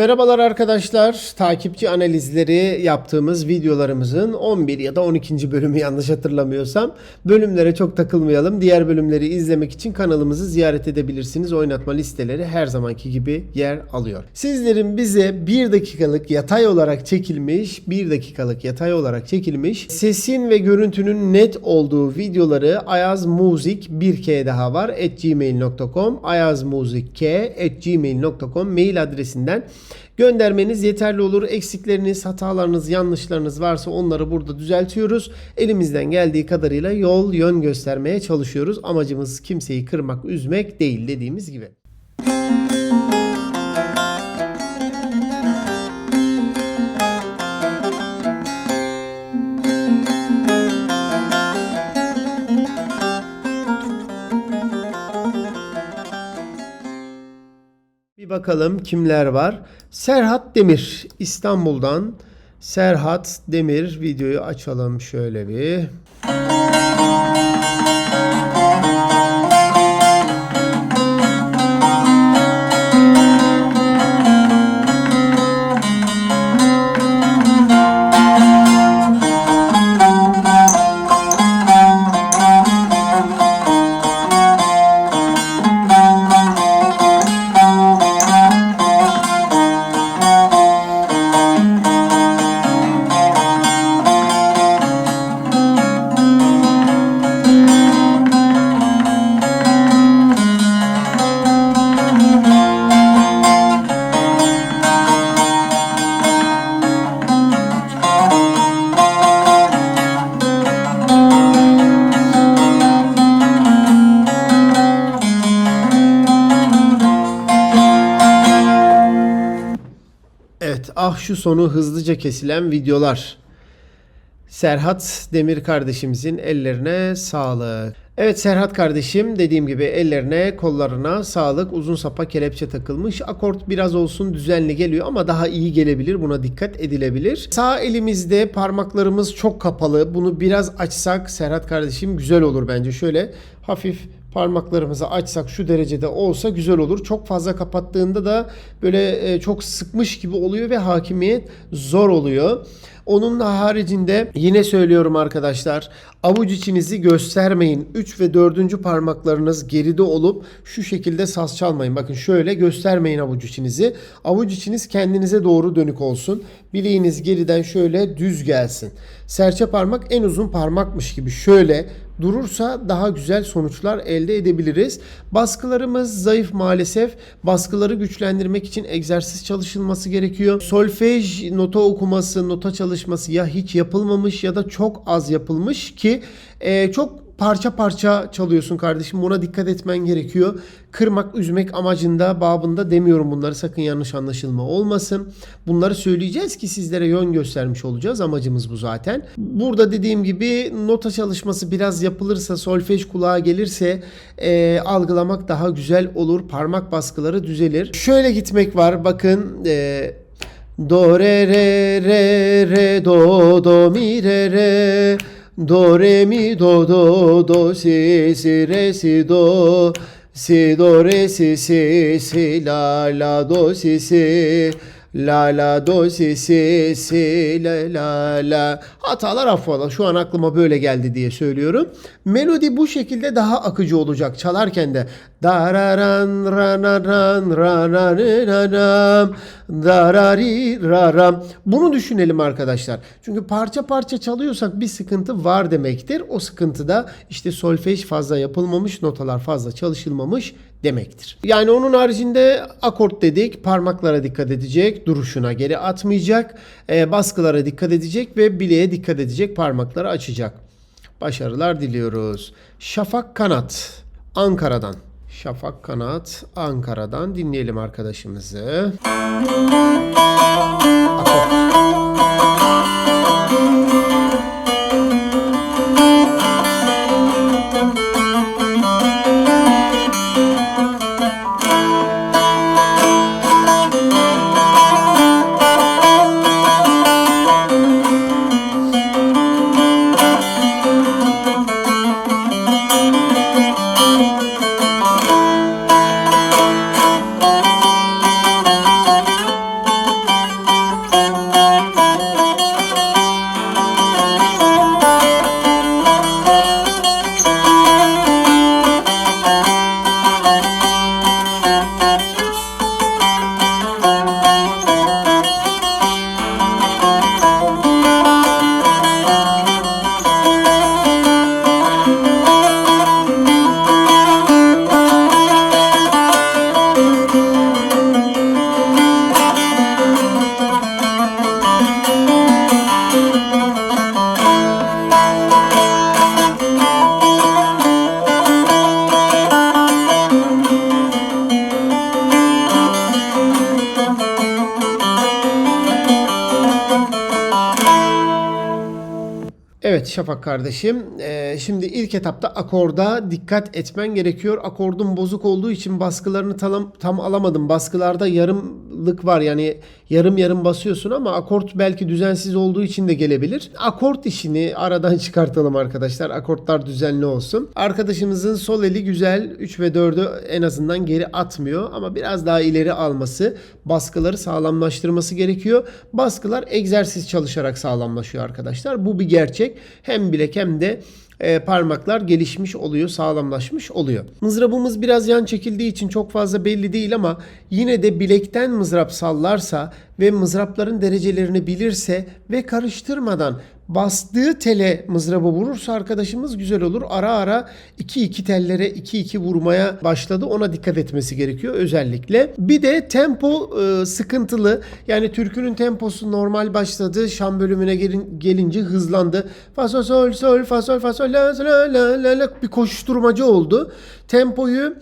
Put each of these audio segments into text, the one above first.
Merhabalar arkadaşlar. Takipçi analizleri yaptığımız videolarımızın 11 ya da 12. bölümü yanlış hatırlamıyorsam. Bölümlere çok takılmayalım. Diğer bölümleri izlemek için kanalımızı ziyaret edebilirsiniz. Oynatma listeleri her zamanki gibi yer alıyor. Sizlerin bize 1 dakikalık yatay olarak çekilmiş, 1 dakikalık yatay olarak çekilmiş sesin ve görüntünün net olduğu videoları Ayaz Muzik bir k daha var at gmail.com ayazmuzik at mail adresinden göndermeniz yeterli olur. Eksikleriniz, hatalarınız, yanlışlarınız varsa onları burada düzeltiyoruz. Elimizden geldiği kadarıyla yol, yön göstermeye çalışıyoruz. Amacımız kimseyi kırmak, üzmek değil dediğimiz gibi. Bakalım kimler var. Serhat Demir İstanbul'dan. Serhat Demir videoyu açalım şöyle bir. Ah şu sonu hızlıca kesilen videolar. Serhat Demir kardeşimizin ellerine sağlık. Evet Serhat kardeşim dediğim gibi ellerine kollarına sağlık uzun sapa kelepçe takılmış. Akort biraz olsun düzenli geliyor ama daha iyi gelebilir buna dikkat edilebilir. Sağ elimizde parmaklarımız çok kapalı bunu biraz açsak Serhat kardeşim güzel olur bence. Şöyle hafif parmaklarımızı açsak şu derecede olsa güzel olur. Çok fazla kapattığında da böyle e, çok sıkmış gibi oluyor ve hakimiyet zor oluyor. Onun da haricinde yine söylüyorum arkadaşlar avuç içinizi göstermeyin. 3 ve 4. parmaklarınız geride olup şu şekilde saz çalmayın. Bakın şöyle göstermeyin avuç içinizi. Avuç içiniz kendinize doğru dönük olsun. Bileğiniz geriden şöyle düz gelsin. Serçe parmak en uzun parmakmış gibi şöyle durursa daha güzel sonuçlar elde edebiliriz. Baskılarımız zayıf maalesef. Baskıları güçlendirmek için egzersiz çalışılması gerekiyor. Solfej nota okuması, nota çalışması ya hiç yapılmamış ya da çok az yapılmış ki e, çok parça parça çalıyorsun kardeşim. Buna dikkat etmen gerekiyor. Kırmak, üzmek amacında, babında demiyorum bunları. Sakın yanlış anlaşılma olmasın. Bunları söyleyeceğiz ki sizlere yön göstermiş olacağız. Amacımız bu zaten. Burada dediğim gibi nota çalışması biraz yapılırsa, solfej kulağa gelirse e, algılamak daha güzel olur. Parmak baskıları düzelir. Şöyle gitmek var. Bakın e, Do re re re re do do mi re re. Do re mi do do do si si re si do. Si do re si si si la la do si si La la do si si si la la la hatalar affola şu an aklıma böyle geldi diye söylüyorum. Melodi bu şekilde daha akıcı olacak çalarken de dararan ranaran rananam darari raram bunu düşünelim arkadaşlar. Çünkü parça parça çalıyorsak bir sıkıntı var demektir. O sıkıntı da işte solfej fazla yapılmamış, notalar fazla çalışılmamış demektir. Yani onun haricinde akort dedik, parmaklara dikkat edecek, duruşuna geri atmayacak, e, baskılara dikkat edecek ve bileğe dikkat edecek, parmakları açacak. Başarılar diliyoruz. Şafak Kanat Ankara'dan. Şafak Kanat Ankara'dan dinleyelim arkadaşımızı. Akort. Oh, Evet Şafak kardeşim. Ee, şimdi ilk etapta akorda dikkat etmen gerekiyor. Akordun bozuk olduğu için baskılarını tam, alamadım. Baskılarda yarımlık var. Yani yarım yarım basıyorsun ama akort belki düzensiz olduğu için de gelebilir. Akort işini aradan çıkartalım arkadaşlar. Akortlar düzenli olsun. Arkadaşımızın sol eli güzel. 3 ve 4'ü en azından geri atmıyor ama biraz daha ileri alması, baskıları sağlamlaştırması gerekiyor. Baskılar egzersiz çalışarak sağlamlaşıyor arkadaşlar. Bu bir gerçek. Hem bilek hem de e, parmaklar gelişmiş oluyor, sağlamlaşmış oluyor. Mızrabımız biraz yan çekildiği için çok fazla belli değil ama yine de bilekten mızrap sallarsa ve mızrapların derecelerini bilirse ve karıştırmadan bastığı tele mızrabı vurursa arkadaşımız güzel olur. Ara ara 2-2 tellere 2-2 vurmaya başladı. Ona dikkat etmesi gerekiyor özellikle. Bir de tempo e, sıkıntılı. Yani türkünün temposu normal başladı. Şan bölümüne gelin, gelince hızlandı. Fa sol sol sol fa sol fa sol la la la la bir koşuşturmacı oldu. Tempoyu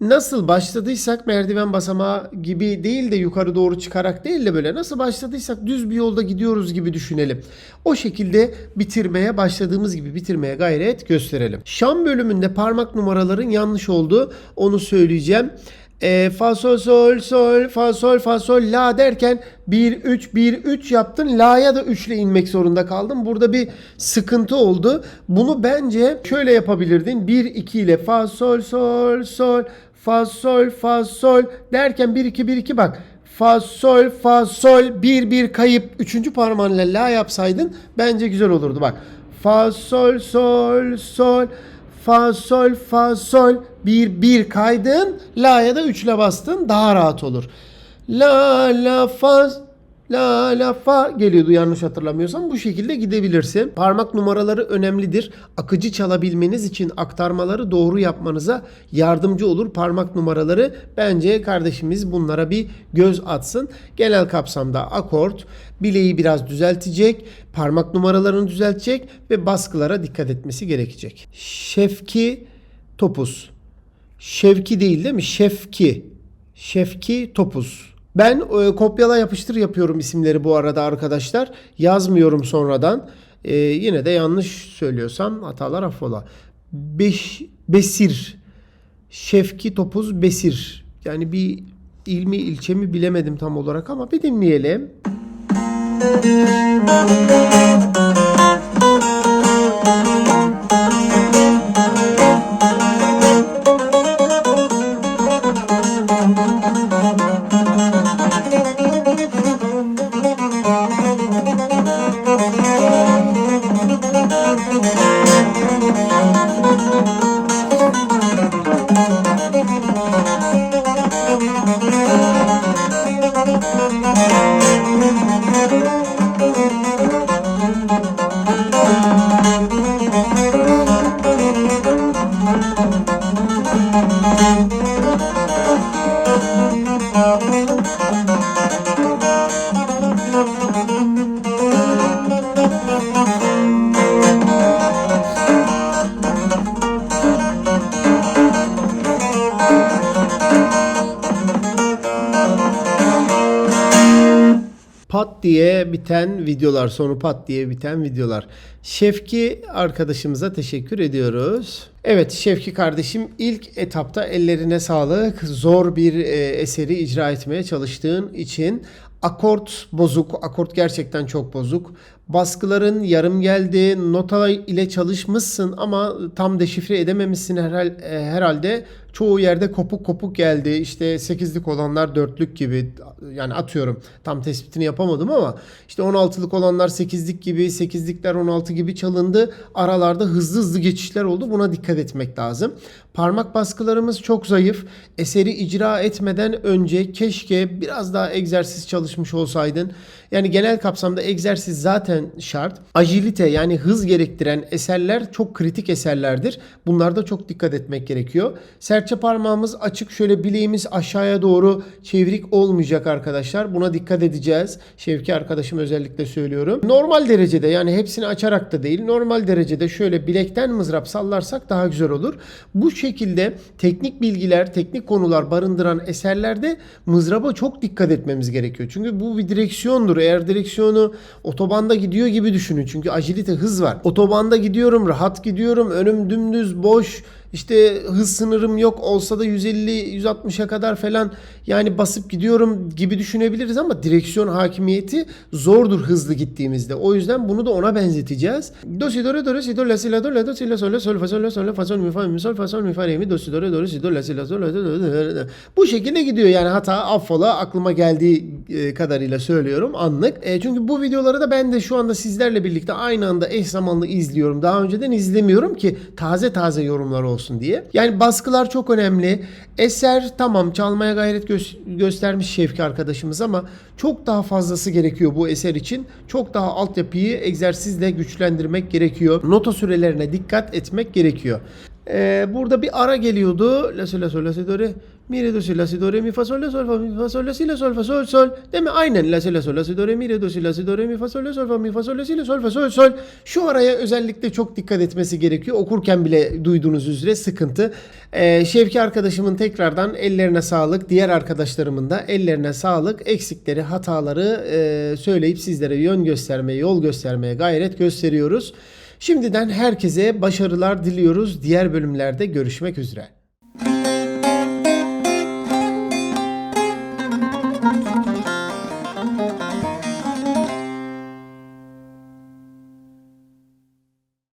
nasıl başladıysak merdiven basamağı gibi değil de yukarı doğru çıkarak değil de böyle nasıl başladıysak düz bir yolda gidiyoruz gibi düşünelim. O şekilde bitirmeye başladığımız gibi bitirmeye gayret gösterelim. Şam bölümünde parmak numaraların yanlış oldu. Onu söyleyeceğim. E, fa sol sol sol fa sol fa sol la derken 1 3 1 3 yaptın. La'ya da 3 ile inmek zorunda kaldın. Burada bir sıkıntı oldu. Bunu bence şöyle yapabilirdin. 1 2 ile fa sol sol sol fa sol fa sol derken 1 2 1 2 bak. Fa sol fa sol 1 1 kayıp 3. parmağınla la yapsaydın bence güzel olurdu bak. Fa sol sol sol fa sol fa sol 1 1 kaydın la'ya da 3 ile bastın daha rahat olur. La la fa La la fa geliyordu yanlış hatırlamıyorsam. Bu şekilde gidebilirsin. Parmak numaraları önemlidir. Akıcı çalabilmeniz için aktarmaları doğru yapmanıza yardımcı olur. Parmak numaraları bence kardeşimiz bunlara bir göz atsın. Genel kapsamda akort bileği biraz düzeltecek, parmak numaralarını düzeltecek ve baskılara dikkat etmesi gerekecek. Şefki topuz. Şevki değil değil mi? Şefki. Şefki topuz. Ben e, kopyala yapıştır yapıyorum isimleri bu arada arkadaşlar. Yazmıyorum sonradan. E, yine de yanlış söylüyorsam hatalar affola. Beş, besir. Şefki Topuz Besir. Yani bir ilmi ilçe mi bilemedim tam olarak ama bir dinleyelim. Pat diye biten videolar, sonu pat diye biten videolar. Şefki arkadaşımıza teşekkür ediyoruz. Evet Şefki kardeşim ilk etapta ellerine sağlık. Zor bir e, eseri icra etmeye çalıştığın için akort bozuk, akort gerçekten çok bozuk. Baskıların yarım geldi, nota ile çalışmışsın ama tam deşifre edememişsin herhal, e, herhalde. Çoğu yerde kopuk kopuk geldi. İşte 8'lik olanlar 4'lük gibi. Yani atıyorum tam tespitini yapamadım ama işte 16'lık olanlar 8'lik gibi, 8'likler 16 gibi çalındı. Aralarda hızlı hızlı geçişler oldu. Buna dikkat etmek lazım. Parmak baskılarımız çok zayıf. Eseri icra etmeden önce keşke biraz daha egzersiz çalışmış olsaydın. Yani genel kapsamda egzersiz zaten şart. Agilite yani hız gerektiren eserler çok kritik eserlerdir. Bunlarda çok dikkat etmek gerekiyor. Serçe parmağımız açık şöyle bileğimiz aşağıya doğru çevrik olmayacak arkadaşlar. Buna dikkat edeceğiz. Şevki arkadaşım özellikle söylüyorum. Normal derecede yani hepsini açarak da değil normal derecede şöyle bilekten mızrap sallarsak daha güzel olur. Bu şekilde teknik bilgiler, teknik konular barındıran eserlerde mızraba çok dikkat etmemiz gerekiyor. Çünkü bu bir direksiyondur. Eğer direksiyonu otobanda gidiyor gibi düşünün. Çünkü agilite hız var. Otobanda gidiyorum, rahat gidiyorum. Önüm dümdüz, boş. İşte hız sınırım yok olsa da 150-160'a kadar falan yani basıp gidiyorum gibi düşünebiliriz ama direksiyon hakimiyeti zordur hızlı gittiğimizde. O yüzden bunu da ona benzeteceğiz. Do si do re do re si do la si la do la do si la sol la sol fa sol la sol la fa sol mi fa mi sol fa sol mi fa re mi do si do re do re si do la si la sol la do do do do. Bu şekilde gidiyor yani hata affola aklıma geldiği e, kadarıyla söylüyorum anlık. E, çünkü bu videoları da ben de şu anda sizlerle birlikte aynı anda eş zamanlı izliyorum. Daha önceden izlemiyorum ki taze taze yorumlar olsun diye. Yani baskılar çok önemli. Eser tamam çalmaya gayret gö- göstermiş Şevki arkadaşımız ama çok daha fazlası gerekiyor bu eser için. Çok daha altyapıyı egzersizle güçlendirmek gerekiyor. Nota sürelerine dikkat etmek gerekiyor. Ee, burada bir ara geliyordu. La sol la si mi re do si la si do re mi fa sol la sol fa mi fa sol la si la sol fa sol sol. Değil mi? Aynen la sol la sol la si do re mi re do si la si do re mi fa sol la sol fa mi fa sol la si la sol fa sol sol. Şu araya özellikle çok dikkat etmesi gerekiyor. Okurken bile duyduğunuz üzere sıkıntı. Ee, Şevki arkadaşımın tekrardan ellerine sağlık. Diğer arkadaşlarımın da ellerine sağlık. Eksikleri, hataları e, söyleyip sizlere yön göstermeye, yol göstermeye gayret gösteriyoruz. Şimdiden herkese başarılar diliyoruz. Diğer bölümlerde görüşmek üzere.